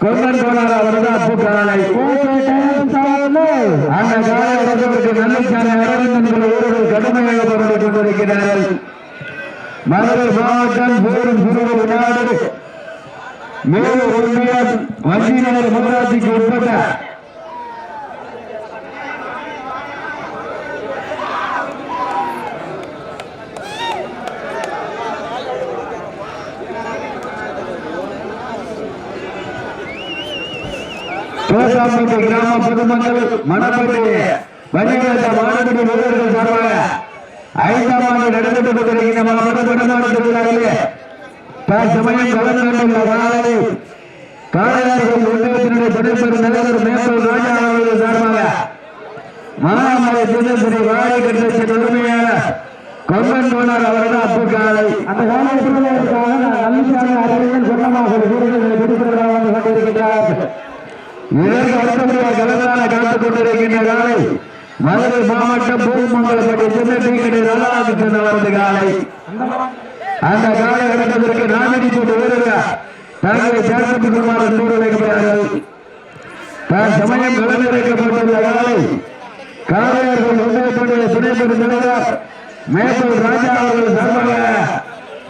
கொங்கன் கோளாறு அவரது அப்பு அந்த காலை இடத்திற்கு அரவிந்தன் வீரர்கள் கடுமையாக கொண்டிருக்கிறார்கள். மதுரை மாவட்டம் போரும் நாடு மேலும் ஒன்றியம் உட்பட்ட தோசாம்பட்டி கிராம பொதுமக்கள் மணப்பட்டி வன்னியராஜ மாணவடி வீரர்கள் சார்பாக ஐந்தாம் ஆண்டு நடைபெற்றுக் கொண்டிருக்கின்ற மாவட்ட வடநாடு திருவிழாவிலே தற்சமயம் கலந்து காலை காளையார்கள் ஒன்றியத்தினுடைய துணைப்பெரும் தலைவர் மேம்பல் ராஜா அவர்கள் சார்பாக மானாமலை தினசரி வாரி கட்டத்தின் உரிமையான கொங்கன் போனார் அவரது அப்பு காலை அந்த காலத்தில் நல்லிசாமி அறிவியல் சொந்தமாக வீரர்களை பிடிப்பதாக வந்து கொண்டிருக்கிறார் இதற்கு அடுத்தபடியாக கலந்தான காத்துக் கொண்டிருக்கின்ற காலை மதுரை மாவட்டம் பூமங்கலப்பட்டி சின்ன டீக்கடை நல்லாது சென்றவரது காலை. அந்த காலை கடந்ததற்கு நாமினி போட்டு வீரர்கள் தங்களை சேர்த்துக் கொள்ளுமாறு சூழ்நிலைக்கிறார்கள் தான் சமயம் கலந்திருக்கப்பட்டுள்ள காலை. காளையர்கள் ஒன்றியத்துடைய துணை பெருந்தலைவர் மேப்பல் ராஜா அவர்கள் சார்பாக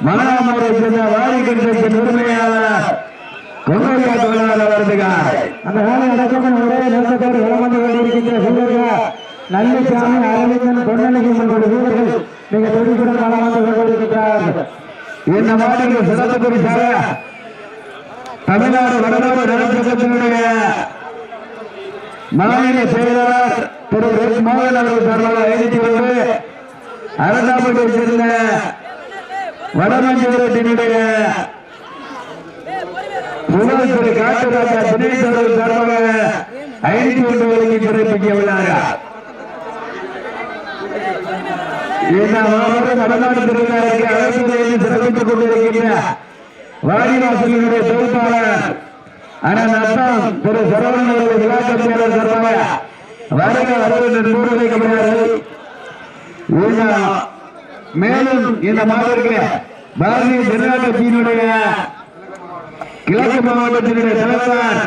மானாமரை சேர்ந்த வாரிக்கன்றத்தின் உரிமையாளர் கொங்கையா தொழிலாளர் வருதுகார் அந்த வேலை நடக்கும் ஒரே நோக்கத்தோடு வளமந்து கொண்டிருக்கின்ற வீரர்கள் நல்லிசாமி அரவிந்தன் பொன்னலகி உங்களுடைய வீரர்கள் மிக துடிப்புடன் வளமந்து வந்து கொண்டிருக்கிறார்கள் இந்த மாநில சிறப்பு குறிப்பாக தமிழ்நாடு வடநாடு நலச்சங்கத்தினுடைய மாநில செயலாளர் திரு எஸ் மோகன் அவர்கள் சார்பாக எழுதி ஒன்று அரசாங்கத்தை சேர்ந்த வடமஞ்சூரத்தினுடைய முன்னாள் திரு காட்டுராஜா தினேஷ் அவர்கள் சார்பாக ஐநூத்தி ஒன்று வழங்கி உள்ளார்கள் இந்த மாவட்டம் வடநாடு திருவிழாவிற்கு அழைப்பு செய்து சிறப்பித்துக் கொண்டிருக்கின்ற வாடிவாசலினுடைய தொகுப்பாளர் அண்ணன் அர்த்தம் திரு சரவணன் அவர்கள் விழா கட்சியாளர் சார்பாக வருக வரவேற்று கூறு வைக்கப்படுகிறார்கள் மேலும் இந்த மாவட்டத்திற்கு பாரதிய ஜனதா கட்சியினுடைய கிழக்கு மாவட்டத்தினுடைய தலைவர்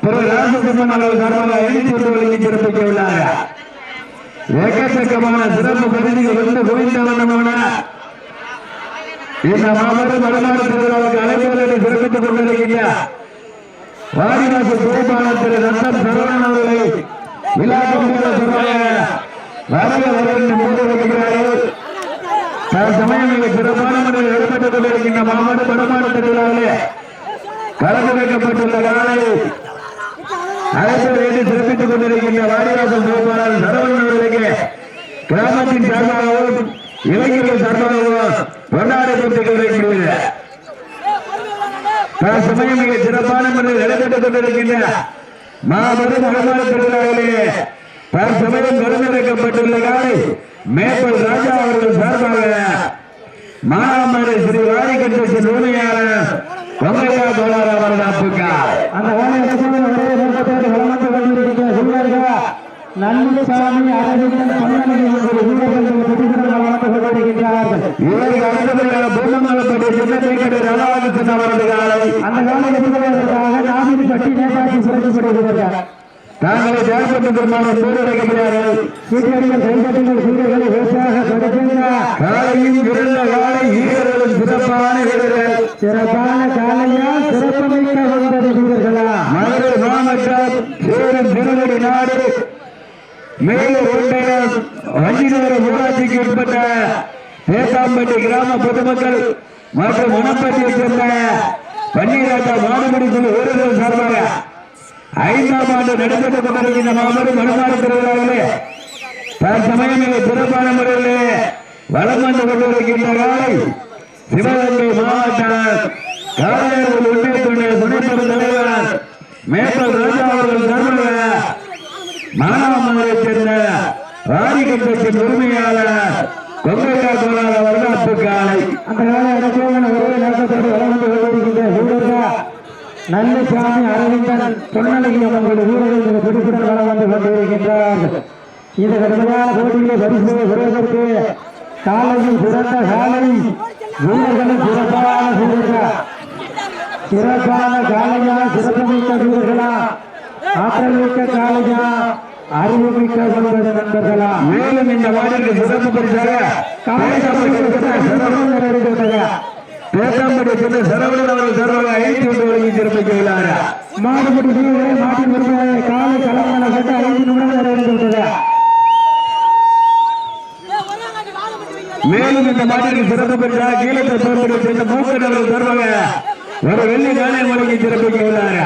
திரு ராசகிருஷ்ணன் அவர்கள் சார்பாக எழுதி கொண்டு வழங்கி சிறப்பிக்க உள்ளார் ஏக்கச்சக்கமான சிறப்பு பகுதிகள் வந்து குவிந்த வண்ணமான இந்த மாவட்டம் வடநாடு திருவிழாவுக்கு அழைப்புகளை சிறப்பித்துக் கொண்டிருக்கின்ற வாடிவாச பொறுப்பாளர் திரு ரத்தன் சரவணன் அவர்களை விழா கமிட்டியில் சொல்றாங்க வரக வரவேற்று தற்சமயம் மிக சிறப்பான முறையில் இடம்பெற்றுக் கொண்டிருக்கின்ற மாவட்ட வடமாடு திருவிழாவிலே கலந்து வைக்கப்பட்டுள்ள காலை அரசு வேண்டி சிறப்பித்துக் கொண்டிருக்கின்ற வாடிவாசல் பொறுப்பாளர் சரவணன் அவர்களுக்கு கிராமத்தின் சார்பாகவும் இளைஞர்கள் சார்பாகவும் கொண்டாடி கொடுத்துக் கொண்டிருக்கிறது சமயம் மிக சிறப்பான முறையில் நடைபெற்றுக் கொண்டிருக்கின்ற மாபெரும் வடமாடு திருவிழாவிலே தற்சமயம் கலந்துரைக்கப்பட்டுள்ள காலை மேப்பல் ராஜா அவர்கள் சார்பாக மானாமரை ஸ்ரீ வாரிகண்டத்தின் உரிமையாளர் வந்து கொண்டிருக்கின்றார்கள் இதற்கு அடுத்தபடியாக பூமங்கலப்பட்டி சின்னத்தை ரவாது சென்றவரது காலை அந்த வேலை நடத்துவதற்காக நாமினி பட்டி நேதாஜி சிறக்கப்படுகிறார்கள் தாங்களை செயல்பட்டு பெருமான சூழ்நிலைக்கிறார்கள் சீக்கிரங்கள் வீரர்களை வேற்றாக கொடுக்கின்றார் காலையும் இருந்த காலை வீரர்களும் சிறப்பான வீரர்கள். சிறப்பான காலையா சிறப்புமிக்க வீரர்களா? மதுரை மாவட்டம் சேலம் திருநெல்வேலி நாடு. மேலூர் ஒன்றியம் வஞ்சிநகர ஊராட்சிக்கு உட்பட்ட தேசாம்பட்டி கிராம பொதுமக்கள் மற்றும் மணப்பட்டியை சேர்ந்த பன்னீராஜா மாடுபிடி குழு வீரர்கள் சார்பாக ஐந்தாம் ஆண்டு நடைபெற்றுக் கொண்டிருக்கின்ற மாபெரும் வடமாடு திருவிழாவிலே தற்சமயம் மிக சிறப்பான முறையிலே வளம் வந்து கொண்டிருக்கின்ற காலை சிவகங்கை மாவட்டம் காலையர்கள் ஒன்றியத்துடைய துணைப்பெரும் தலைவர் மேப்பல் ராஜா அவர்கள் சார்பாக மானாமதுரை சேர்ந்த ராணிகண்டத்தின் உரிமையாளர் கொங்கையா கோலார் வரலாற்று காலை அந்த வேலை எனக்கு ஒரே நோக்கத்தோடு வளம் நல்லசாமி அரவிந்தன் பொன்னலகி அவங்களுடைய வீரர்கள் மிக துடிப்புடன் வர வந்து கொண்டிருக்கின்றார்கள் இந்த கடுமையான போட்டியிலே பரிசு பெறுவதற்கு காலையில் சிறந்த காலை வீரர்களும் சிறப்பான வீரர்கள் சிறப்பான காலையா சிறப்புமிக்க வீரர்களா ஆற்றல் மிக்க காலையா அறிவுமிக்க வீரர்கள் நண்பர்களா மேலும் இந்த மாடிற்கு சிறப்பு பரிசாக காலை சிறப்பு நிறைவேற்றதா பேசாம்படி சரவணன் அவர்கள் சார்பாக ஐந்து கொண்டு வழங்கி சிறப்பிக்க உள்ளாரா? மாடுபடி வீரரை மாட்டின் உரிமையை காலை கட்ட ஐந்து நிமிடம் நிறைவேற்றதா மேலும் இந்த மாட்டிற்கு சிறப்பு பரிசாக கீழத்தை தோற்படி சென்ற மூக்கன் அவர்கள் சார்பாக ஒரு வெள்ளி நாணயம் வழங்கி சிறப்பிக்க உள்ளாரா?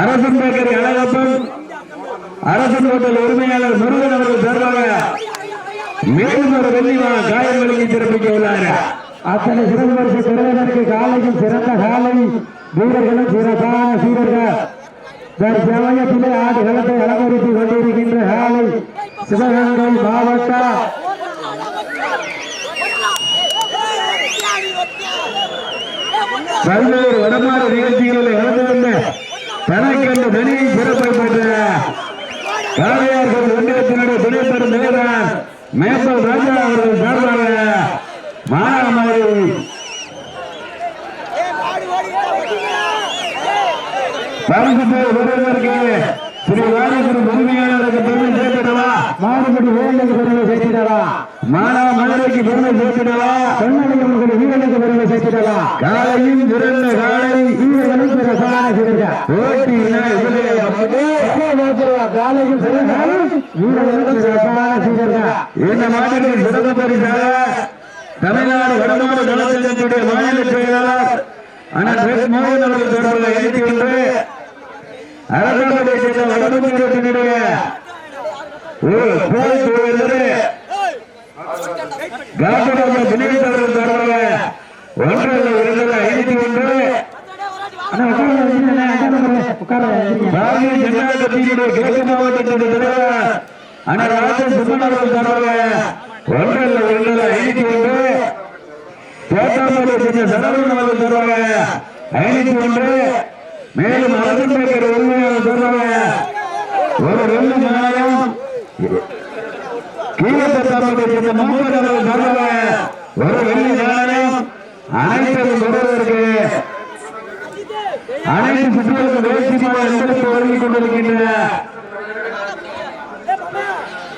அரசன் பேக்கரி அழகப்பன் அரசன் ஹோட்டல் உரிமையாளர் முருகன் அவர்கள் சார்பாக மேலும் ஒரு வெள்ளி காயம் வழங்கி சிறப்பிக்க உள்ளாரா? அத்தனை சிறப்பு பெறுவதற்கு காலையில் சிறந்த காலை வீரர்களும் சிறப்பான வீரர்கள். தற்சமயத்திலே ஆடுகளத்தை அலங்கரித்து கொண்டிருக்கின்ற காலை சிவகங்கை மாவட்ட பல்வேறு வடமாறு நிகழ்ச்சிகளில் கலந்து கொண்டு தனக்கென்று தனியை சிறப்பை பெற்ற காளையார்கள் ஒன்றியத்தினுடைய துணை பெறும் மேம்பல் ராஜா அவர்கள் சார்பாக மானாமாரி பரிசு பேர் வருவதற்கு ஸ்ரீ வாணிபுரி உரிமையாளருக்கு பெருமை சேர்த்திடவா மாறுபடி வேலைக்கு பெருமை பெண்மணிக்கு வீரனுக்கு காலையும் காலை. வீரர்களும் காலையும் சிறந்த வீரர்களும் இந்த மாநிலத்தில் சிறப்பு பரிசாக தமிழ்நாடு வடமாடு நலச்சங்கத்துடைய மாநில செயலாளர் அண்ணன் எஸ் மோகன் அவர்கள் தொடர்பில் எழுதி ஒன்று அரசாங்கத்தை சேர்ந்த வடமாநிலத்தினுடைய ஒரு போர் துறையினர் எழுதி ஒன்று பாரதிய ஜனதா கட்சியினுடைய கிழக்கு மாவட்டத்தினுடைய தலைவர் அண்ணன் ராஜன் சுமன் அவர்கள் தொடர்பாக ஒன்றல்ல இரண்டல்ல ஐநூத்தி ஒன்று சரவணன் அவர்கள் ஐநூத்தி ஒன்று மேலும் அரசன் பேக்கர் உரிமையாளர் ஒரு ரெண்டு நாணயம் அனைத்தையும் பெறுவதற்கு அனைத்து சுற்றுகளுக்கு வேட்சிமாக வழங்கிக்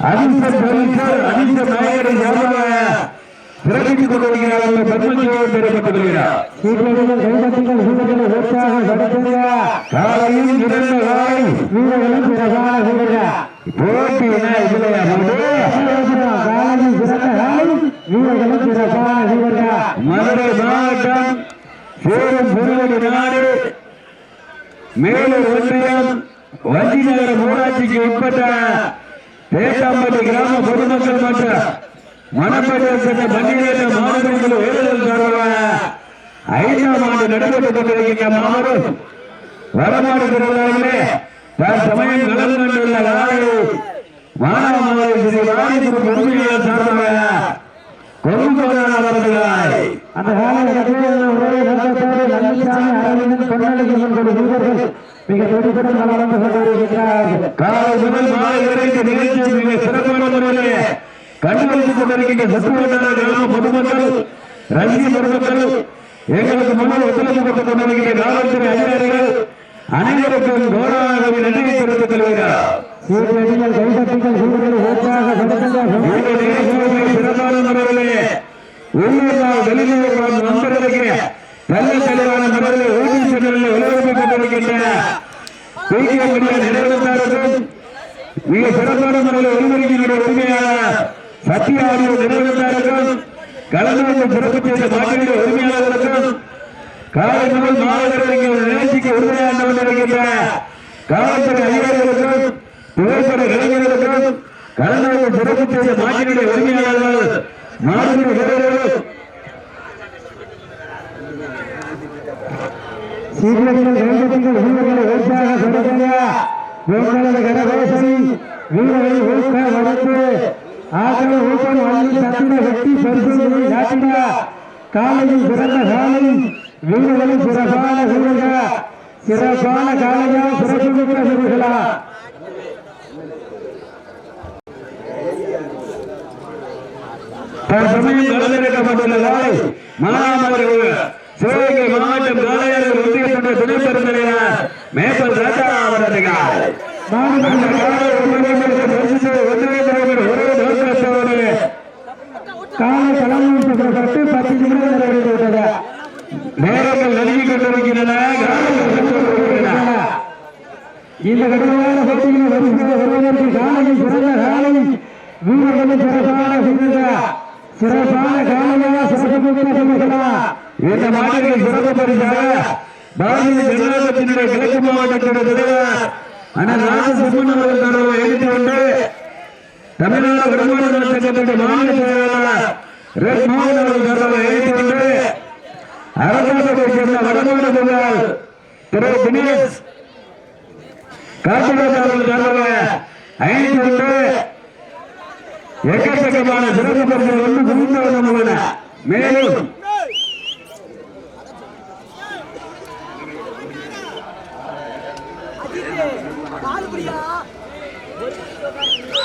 அதிர்ஷ்ட போலீசார் அதிர்ஷ்ட நாயகரை சார்பாக சிறப்பித்துக் கொண்டிருக்கிறார்கள் பத்மஜியோடு காலையும் காலை வீரர்களும் போட்டியின இதிலே அமர்ந்து காலையும் சிறந்த மதுரை மாவட்டம் சேரும் புதுவடி நாடு மேலூர் ஒன்றியம் வஞ்சி நகர ஊராட்சிக்கு உட்பட்ட தேட்டாம்பட்டி கிராம பொதுமக்கள் மற்றும் மணப்பட்டி சென்ற பண்டிகை மாணவர்கள் ஐந்தாம் ஆண்டு நடைபெற்றுக் கொண்டிருக்கின்ற வடமாடு திருவிழாவிலே தற்சமயம் அரவிந்தன் பொன்னழகி என்பது வீரர்கள் மிக துடிப்புடன் வளர்ந்து கொண்டிருக்கிறார்கள். காலை முதல் மாலை வரை இந்த மிக சிறப்பான முறையிலே கண்டுகளித்துக் கொண்டிருக்கின்ற சத்துவட்டான கிராம பொதுமக்கள் ரசிக பொதுமக்கள் எங்களுக்கு முன்னால் ஒத்துழைப்பு கொடுத்துக் கொண்டிருக்கின்ற காவல்துறை அதிகாரிகள் அனைவருக்கும் கௌரவமாக நன்றி தெரிவித்துக் கொள்கிறார் சீர்கடிகள் கைதட்டுங்கள் வீரர்களை உற்சாக படுத்துங்கள் இந்த சிறப்பான முறையிலே உள்ளூர் வெளியூர் நண்பர்களுக்கு நல்ல தெளிவான முறையில் உறுதி சென்றில் ஒளிபரப்பிக் கொண்டிருக்கின்ற தூக்கியபடிய மிக சிறப்பான முறையில் ஒளிபரப்பினுடைய உரிமையாளர் சத்திய ஆய்வு நிறுவனத்தாருக்கும் கலந்து கொண்டு சிறப்பு செய்த மாநில உரிமையாளர்களுக்கும் காலை முதல் மாலை நிகழ்ச்சிக்கு உறுதியாக கொண்டிருக்கின்ற காவல்துறை அதிகாரிகளுக்கும் புகைப்பட இளைஞர்களுக்கும் கலந்து சிறப்பு செய்த மாற்றினுடைய உரிமையாளர்கள் மாநில வீரர்கள் சீர்கடிகள் கைதட்டுங்கள் வீரர்களை உற்சாக படுத்துங்கள் உங்களது கரகோசை வீரர்களை ஊக்க வளர்த்து ஆக்களை ஊக்கம் வழங்கி தத்தின வெட்டி பரிசோதனை காட்டின காலையில் காலை சிறப்பான வீரர்கள் சிறப்பான காலையா வீரர்களா. தற்சமயம் கலந்திருக்கப்பட்டுள்ள காலை மானாமதுரை சிவகங்கை மாவட்டம் காளையார்கள் ஒன்றியத்துடைய துணை பெருந்தலைவர் மேப்பல் ராஜா அவரது காலை அந்த காலை ஒன்றியத்திற்கு பரிசு ஒன்றிய தலைவர் ஒரே நோக்கத்தோடு காலை கிளம்பி பத்து நிமிடம் நிறைவேறி விட்டது நேரங்கள் நல்கிக் கொண்டிருக்கின்றன காலைகள் சென்று கொண்டிருக்கின்றன. இந்த கடுமையான போட்டியில் வருகிற வருவதற்கு காலையில் சிறந்த காலை வீரர்களும் சிறப்பான வீரர்களா சிறப்பான காலையா சிறப்பு வீரர்களா இந்த மாநில சிறப்பு பரிசாக பாரதிய ஜனதா கட்சியினுடைய கிழக்கு மாவட்டத்தினுடைய தலைவர் ராஜசுமன் அவர்கள் எழுதி கொண்டு தமிழ்நாடு வருமான சங்கத்தினுடைய மாநில செயலாளர் ரெட் மோகன் அவர்கள் தரவை எழுதி கொண்டு அரசாங்கத்தை சேர்ந்த வடமாநில முதல் திரு தினேஷ் கார்த்திகேயன் அவர்கள் தரவை ஐந்து கொண்டு எக்கச்சக்கமான சிறப்பு பரிசுகள் வந்து மேலும்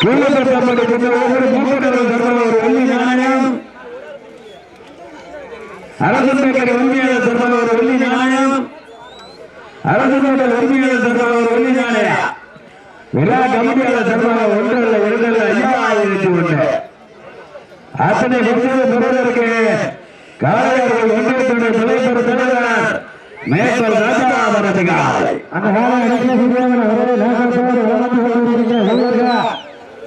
கீழப்பட்டப்பட்டு கொண்ட ஒவ்வொரு மூப்பனர்கள் ஒரு வெள்ளி நாணயம் அரசு பேக்கரி உரிமையாளர் ஒரு வெள்ளி நாணயம் அரசு பேக்கரி உரிமையாளர் தர்ம ஒரு வெள்ளி நாணயம் ஐயாயிரத்தி ஒன்று அத்தனை பெறுவதற்கு தலைவர் தலைவர் அந்த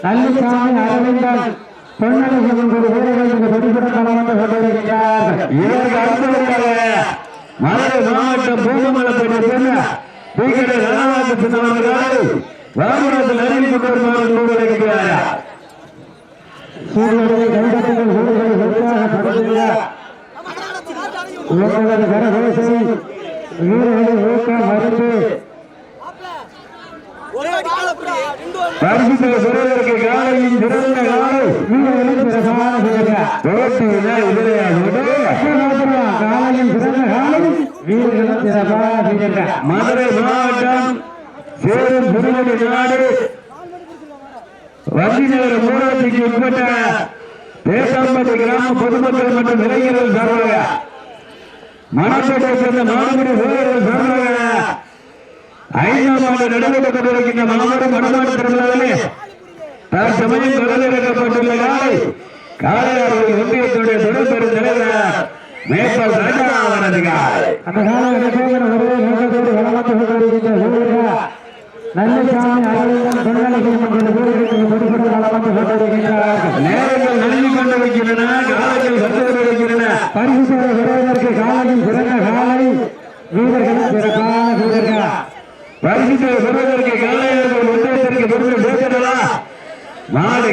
நல்லசாமி அரவிந்தன் பொன்னழகி என்பது வீரர்கள் மிக வெடிப்புடன் வளர்ந்து கொண்டிருக்கிறார்கள் இதற்கு அடுத்தபடியாக மதுரை மாவட்டம் பூமமலப்பேட்டை சேர்ந்த பீக்கடை ரணவாச சின்னவர்கள் ராமநாதன் அறிவி கொண்டு வருமாறு கூறுகிறார் சூரியனை கைதட்டுங்கள் வீரர்களை உற்சாகப்படுத்துகிறார் உங்களது கரகோசை வீரர்களை ஊக்கம் மருந்து பரிசுத்த பெறுவதற்கு காலையின் சிறந்த காலை வீரர்களும் சிறப்பான வீரர்கள் போட்டியில விளையாடு காலையில் சிறந்த காலை வீரர்களும் சிறப்பான வீரர்கள் மதுரை மாவட்டம் சேரும் புதுவெளி நாடு வண்டிநகர் ஊராட்சிக்கு உட்பட்ட தேசாம்பட்டி கிராம பொதுமக்கள் மற்றும் இளைஞர்கள் சார்பாக மணப்பேட்டை சேர்ந்த மாணவரி வீரர்கள் சார்பாக ஐந்தாம் ஆண்டு நடைபெற்றுக் கொண்டிருக்கின்ற மாபெரும் வடநாடு திருவிழாவிலே தற்சமயம் தொடர்ந்திருக்கப்பட்டுள்ள காலை காளையார்கள் ஒன்றியத்துடைய தொடர்பெறும் தலைவர் மேற்பல் ராஜா அவரது காலை அந்த கால ஒரே கொண்டிருக்கின்ற நல்லசாமி அரவிந்தன் பொன்னழகி என்ற வீரர்களுக்கு பொறுப்புடன் கொண்டிருக்கின்றார்கள் நேரங்கள் நழுவி கொண்டிருக்கின்றன காலங்கள் வந்து கொண்டிருக்கின்றன பரிசு பெற காலையில் சிறந்த காலை வீரர்களும் சிறப்பான வீரர்கள் பரிசுத்தை பெறுவதற்கு காலையாளர்கள் ஒன்றியத்திற்கு பெருமை சேர்த்தலாம்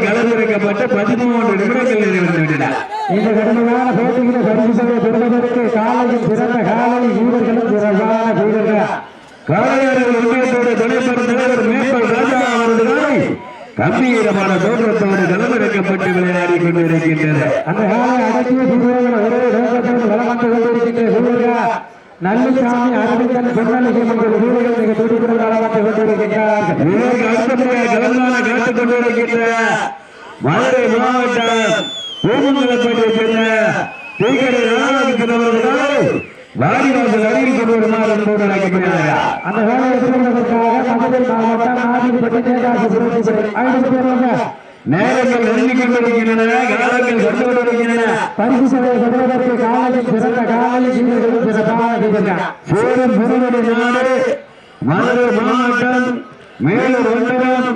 கலந்திருக்கப்பட்ட பதிமூன்று நிமிடங்கள் நிறைவேறிவிட்டன இந்த கடுமையான போட்டியில் பரிசு பெறுவதற்கு காலையில் சிறந்த காலை வீரர்களும் சிறப்பான வீரர்கள். காளையாளர்கள் ஒன்றியத்தோட தலைவர் மேற்பல் ராஜா அவரது கம்பீரமான தோற்றத்தோடு களமிறக்கப்பட்டு விளையாடி கொண்டிருக்கின்றனர். அந்த காலை அடக்கிய வீரர்கள் ஒரே நோக்கத்தோடு வளம் வந்து கொண்டிருக்கின்ற வீரர்கள் நல்லசாமி அரவிந்தன் பொன்னழகி என்ற வீரர்கள் மிக துடிப்புடன் வளம் கொண்டிருக்கின்றார்கள். இதற்கு அடுத்தபடியாக கலந்தான காத்துக் கொண்டிருக்கின்ற மதுரை மாவட்டம் பூமங்கலப்பேட்டை சேர்ந்த தீக்கடை வாடிவாசல் அருகில் கொண்டு வருமாறு என்போடு அழைக்கப்படுகிறார் அந்த வேலையை பெறுவதற்காக மதுரை மாவட்டம் ஆதிபட்டி தேகாசி புரட்சி ஐந்து நேரங்கள் நெருங்கிக் கொண்டிருக்கின்றன காலங்கள் வந்து கொண்டிருக்கின்றன. பரிசு சபை பெறுவதற்கு காலையில் காலையில் சேரும் நாடு மதுரை மாவட்டம் மேலூர் ஒன்றியம்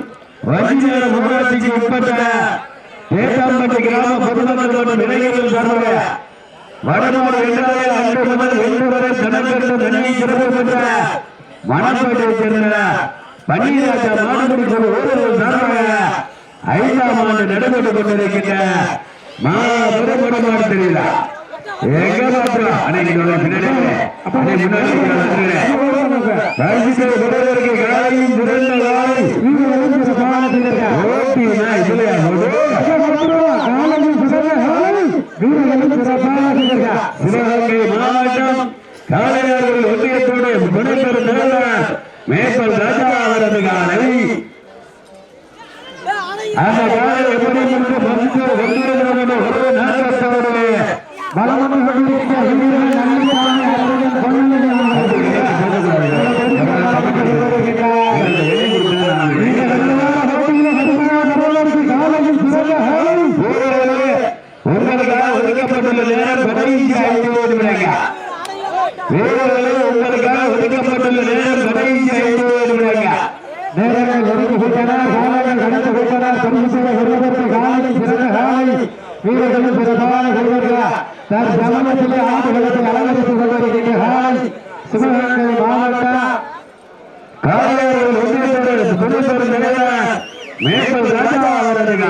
வஞ்சிநகர ஊராட்சிக்கு உட்பட்ட தேத்தாம்பட்டி கிராம பொதுமக்கள் மற்றும் இளைஞர்கள் சார்பாக வடநாடு என்றாலே அன்று முதல் இன்று வரை கணக்கெட்டு தண்ணி சிறப்பு பெற்ற மணப்பேட்டை சேர்ந்த பன்னீராஜா மாடுபிடி குழு ஊழல் சார்பாக ஐந்தாம் ஆண்டு நடைபெற்றுக் கொண்டிருக்கின்ற மாபெரும் வடமாடு தெரியல எங்க பாத்திரம் அன்னைக்கு பின்னாடி முன்னாடி சிவகங்கை மாவட்டம் காளையார்கள் ஒன்றியத்தோடு முனைப்பெறும் தலைவர் மேற்பல் ராஜா அவரது காலை அந்த காலை எப்படி முன்பு பரிசு மாற்று வெற்றியோடு ஒரு நாட்டத்தோடு பலம் வந்து கொண்டிருக்கிற வீரர்கள் நல்லிசாமி அரவிந்தன் பொன்னழகி இந்த வெள்ளவான போட்டியிலே கடுமையான போராட்டத்தை காலையில் சிறந்த ஹாலை வீரர்களே, உங்களுக்காக ஒதுக்கப்பட்டுள்ள நேரம் கடைசி ஐந்து நிமிடங்க வீரர்களே உங்களுக்காக ஒதுக்கப்பட்டுள்ள நேரம் கடைசி ஐந்து நிமிடங்க நேரங்கள் ஒதுக்கி விட்டன காலங்கள் கடந்து விட்டன பரிசுகளை வருவதற்கு காலையில் சிறந்த காலை வீரர்களும் சிறப்பான வீரர்கள் தன் சமயத்திலே ஆண்டுகளத்தை அலங்கரித்துக் கொண்டிருக்கின்ற சிவகங்கை மாவட்டம் காலையில் ஒன்றியத்தோடு ராஜா அவர்கள்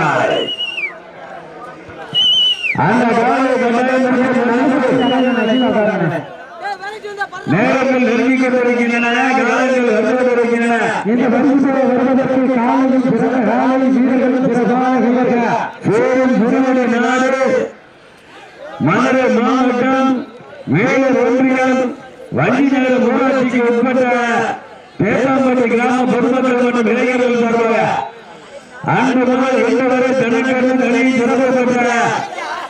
அந்த நேரங்கள் நெருங்கிக் கொண்டிருக்கின்றன காலங்கள் வந்து இந்த பரிசு வருவதற்கு காலையில் சிறந்த காலை வீரர்களும் சிறப்பான வீரர்கள் சேரும் திருமணி நாடு மதுரை மாவட்டம் மேலூர் ஒன்றியம் வண்டிநகர் ஊராட்சிக்கு உட்பட்ட பேசாம்பட்டி கிராம பொதுமக்கள் மற்றும் இளைஞர்கள் சார்பாக அன்று முதல் இன்று வரை தனக்கென்று தனி சிறப்பு பெற்ற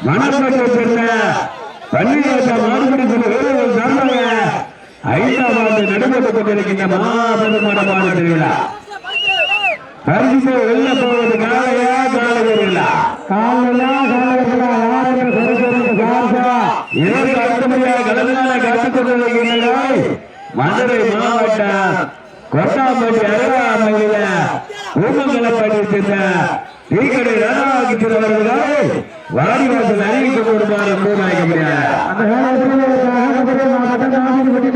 மணப்பட்டை பெற்ற பன்னிரட்ட மாறுபடி சில வீரர்கள் சார்பாக ஐந்தாம் ஆண்டு நடைபெற்றுக் கொண்டிருக்கின்ற மாபெருமான மடமான திருவிழா. பரிசு வெல்ல போவது காலையா காலை காலையா காலையா இதற்கு அடுத்தபடியாக கலந்தான காத்துக் கொண்டிருக்கிறார்கள் மதுரை மாவட்டம் கொட்டாம்பட்டி அருகாமையில ஊமங்கலப்படி சேர்ந்த டீக்கடை ராதாகிருஷ்ணன் அவர்கள் வாடிவாசல் அறிவிக்க அந்த காலத்தில் மாவட்டம் நாகப்பட்டி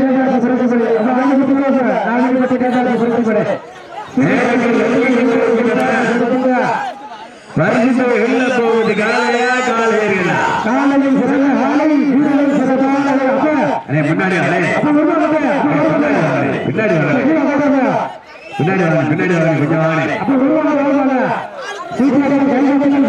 நாகப்பட்டி. பரிசு வெல்ல போவது காலையா காலை ஏறுகிறா காலையில் சிறந்த காலை வீரர்கள் சிறப்பான அப்ப அண்ணே முன்னாடி அண்ணே பின்னாடி பின்னாடி பின்னாடி கொஞ்சம்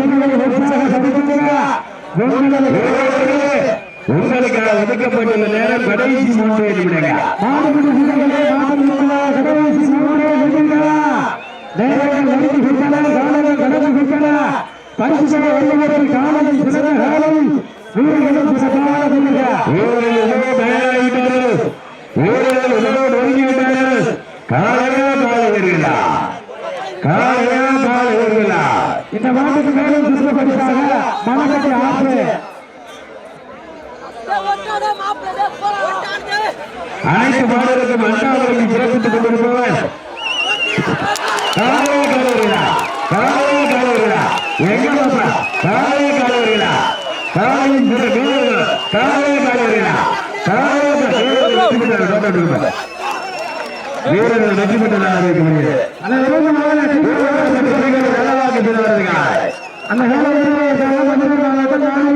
உங்களுக்காக ஒதுக்கப்பட்டுள்ள நேரம் கடைசி மூன்று நிமிடங்கள் மாடுபிடிகளா கடைசி மூன்றே நிமிடங்களா நேரங்கள் நெருங்கி விட்டன காலங்கள் கடந்து விட்டன பரிசுகளை வெல்லுவதற்கு காலையில் சிறந்த காலை வீரர்களும் சிறப்பான வீரர்கள் வீரர்கள் உணவு தயாராகிவிட்டார்கள் வீரர்கள் உணவு நெருங்கிவிட்டார்கள் காலையா காலை வருகிறா காலையா காலை வருகிறா இந்த மாட்டுக்கு மேலும் சிறப்பு பரிசாக மனகட்டி ஆற்று. அனைத்து மாணவர்களுக்கும் அண்டாவர்களுக்கு சிறப்பித்துக் கொண்டிருப்பவர் காலையே காலை வருகிறா காலையே காலை வருகிறா எங்க பாப்பா காலையே காலை வருகிறா காலையின் பிற வீரர்கள் காலையே காலை வருகிறா காலையே வீரர்கள் வெற்றி பெற்றதாக இருக்க முடியாது அந்த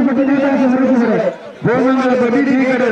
பட்டி நீதாசம் இருக்கிறது போகங்களை பட்டி டீ கடை